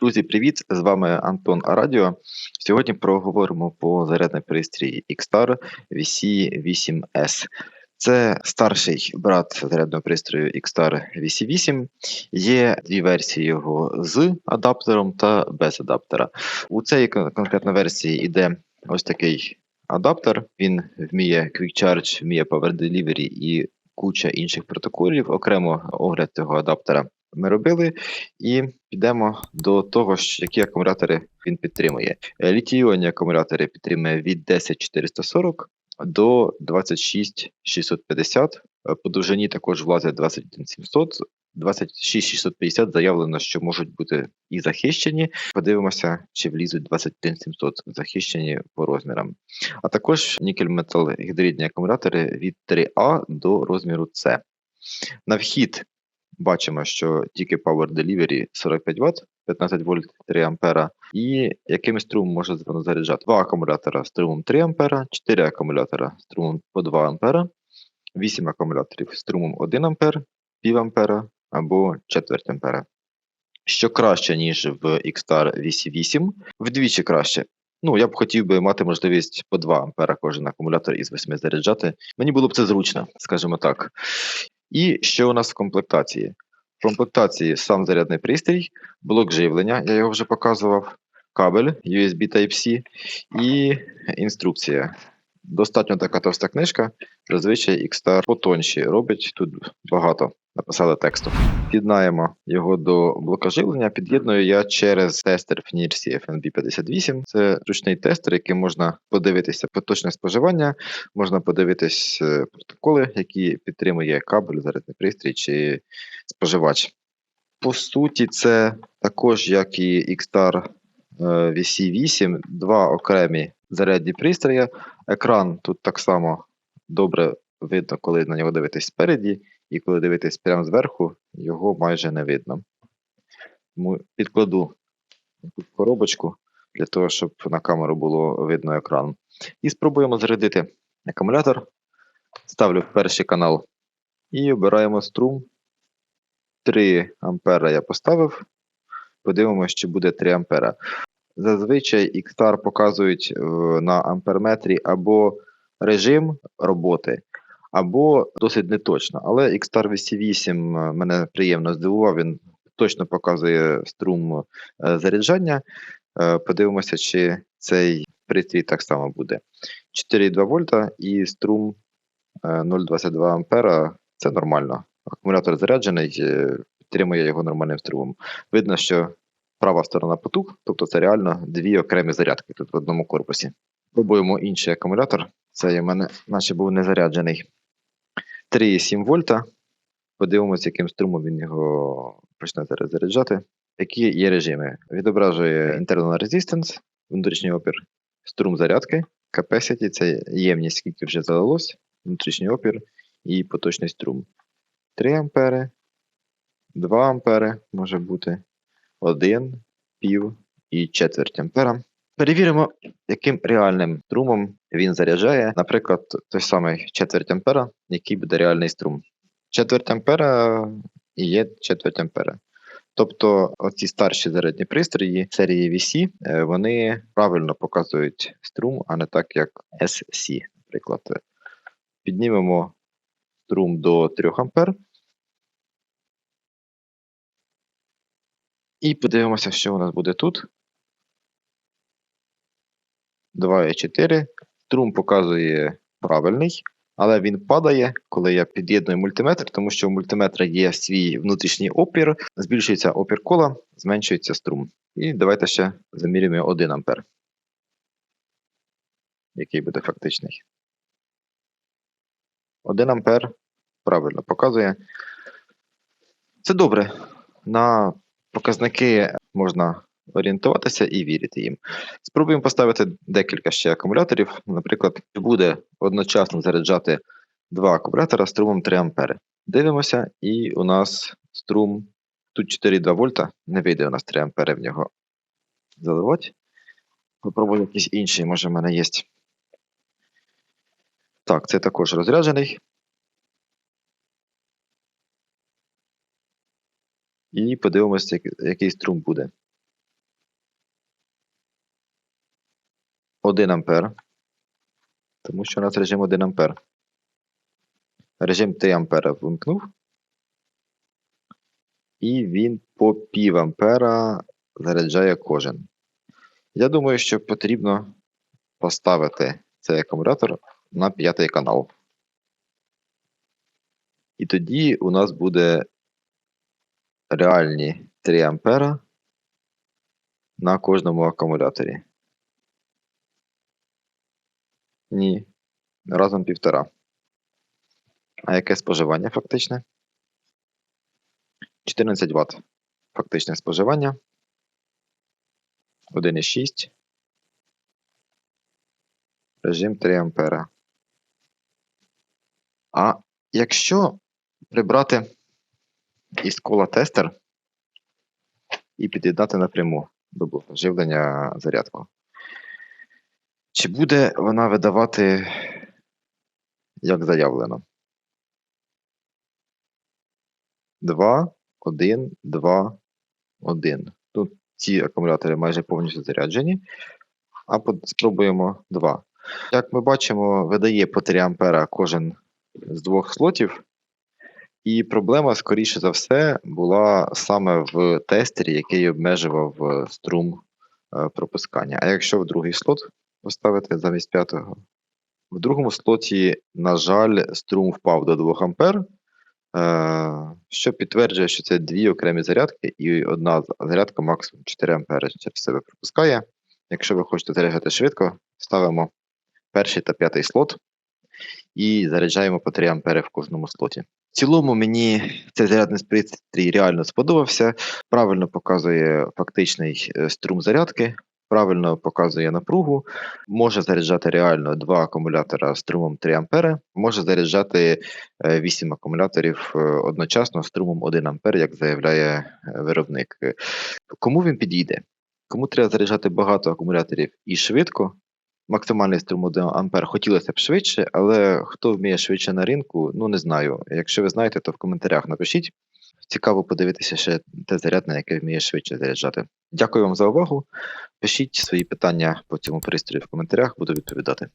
Друзі, привіт! З вами Антон Арадіо. Сьогодні проговоримо по зарядний пристрій XTAR VC8S. Це старший брат зарядного пристрою XTAR VC8. Є дві версії його з адаптером та без адаптера. У цій конкретній версії йде ось такий адаптер. Він вміє Quick Charge, вміє Power Delivery і куча інших протоколів. Окремо огляд цього адаптера ми робили, і підемо до того, які акумулятори він підтримує. Е, літій акумулятори підтримує від 10440 до 26650. Е, по довжині також влазять 21700. 26650 заявлено, що можуть бути і захищені. Подивимося, чи влізуть 21700 захищені по розмірам. А також нікель метал гідридні акумулятори від 3А до розміру С. На вхід бачимо, що тільки Power Delivery 45 Вт, 15 вольт 3 ампера, і яким струмом може заряджати? Два акумулятора струмом 3 ампера, 4 акумулятора струмом по 2 ампера, 8 акумуляторів струмом 1 ампер, пів ампера або четверть ампера. Що краще, ніж в XTAR VC8, вдвічі краще. Ну, я б хотів би мати можливість по 2 ампера кожен акумулятор із 8 заряджати. Мені було б це зручно, скажімо так. І що у нас в комплектації? В комплектації сам зарядний пристрій, блок живлення, я його вже показував, кабель USB Type-C і інструкція. Достатньо така товста книжка, зазвичай Xstar потонші робить тут багато. Написали тексту. Під'єднаємо його до блока живлення. Під'єдную я через тестер FNIRSI FNB58. Це ручний тестер, який можна подивитися поточне споживання, можна подивитись е, протоколи, які підтримує кабель, зарядний пристрій чи споживач. По суті, це також, як і XTAR VC8, е, два окремі зарядні пристрої. Екран тут так само добре видно, коли на нього дивитись спереді, і коли дивитись прямо зверху, його майже не видно. Тому підкладу коробочку для того, щоб на камеру було видно екран. І спробуємо зарядити акумулятор. Ставлю перший канал і обираємо струм. 3 ампера я поставив. Подивимося, чи буде 3 ампера. Зазвичай XTAR показують е, на амперметрі або режим роботи, або досить неточно. Але XTAR VC8 е, мене приємно здивував, він точно показує струм е, заряджання. Подивимося, чи цей пристрій так само буде. 4,2 вольта і струм 0,22 ампера це нормально. Акумулятор заряджений, підтримує його нормальним струмом. Видно, що права сторона потух, тобто це реально дві окремі зарядки тут в одному корпусі. Пробуємо інший акумулятор. Цей у мене, наче був не заряджений. 3,7 вольта. Подивимося, яким струмом він його почне зараз заряджати. Які є режими? Відображує internal resistance, внутрішній опір, струм зарядки, capacity це ємність, скільки вже залилось, внутрішній опір і поточний струм. 3 ампери, 2 ампери може бути, 1, пів і четверть ампера. Перевіримо, яким реальним струмом він заряджає, наприклад, той самий четверть ампера, який буде реальний струм. Четверть ампера і є четверть ампера. Тобто оці старші зарядні пристрої серії VC, е, вони правильно показують струм, а не так, як SC, наприклад. Піднімемо струм до 3 ампер. І подивимося, що у нас буде тут. 2,4. Струм показує правильний, але він падає, коли я під'єдную мультиметр, тому що у мультиметра є свій внутрішній опір, збільшується опір кола, зменшується струм. І давайте ще замірюємо 1 ампер. Який буде фактичний. 1 ампер правильно показує. Це добре. На показники можна орієнтуватися і вірити їм. Спробуємо поставити декілька ще акумуляторів. Наприклад, буде одночасно заряджати два акумулятора струмом 3 А. Дивимося, і у нас струм тут 4,2 вольта, не вийде у нас 3 А в нього заливати. Попробую якийсь інший, може в мене є. Так, це також розряджений. І подивимося, який струм буде. 1 ампер. Тому що у нас режим 1 ампер. Режим 3 ампера вимкнув. І він по пів ампера заряджає кожен. Я думаю, що потрібно поставити цей акумулятор на п'ятий канал. І тоді у нас буде реальні 3 ампера на кожному акумуляторі. Ні. Разом півтора. А яке споживання фактичне? 14 Вт. Фактичне споживання. 1,6. Режим 3 ампера. А якщо прибрати із кола тестер і під'єднати напряму до блоку живлення зарядку, чи буде вона видавати як заявлено? 2, 1, 2, 1. Тут ці акумулятори майже повністю заряджені. А спробуємо 2. Як ми бачимо, видає по 3 ампера кожен з двох слотів. І проблема, скоріше за все, була саме в тестері, який обмежував е, струм е, пропускання. А якщо в другий слот поставити замість п'ятого, в другому слоті, на жаль, струм впав до 2 ампер, е, що підтверджує, що це дві окремі зарядки, і одна зарядка максимум 4 ампери через себе пропускає. Якщо ви хочете заряджати швидко, ставимо перший та п'ятий слот і заряджаємо по 3 ампери в кожному слоті. В цілому мені цей зарядний пристрій реально сподобався. Правильно показує фактичний е, струм зарядки, правильно показує напругу, може заряджати реально два акумулятора струмом 3 ампери, може заряджати 8 акумуляторів е, одночасно струмом 1 ампер, як заявляє е, виробник. Е, Кому він підійде? Кому треба заряджати багато акумуляторів і швидко, максимальний струм 1 ампер хотілося б швидше, але хто вміє швидше на ринку, ну не знаю. Якщо ви знаєте, то в коментарях напишіть. Цікаво подивитися ще те зарядне, яке вміє швидше заряджати. Дякую вам за увагу. Пишіть свої питання по цьому пристрою в коментарях, буду відповідати.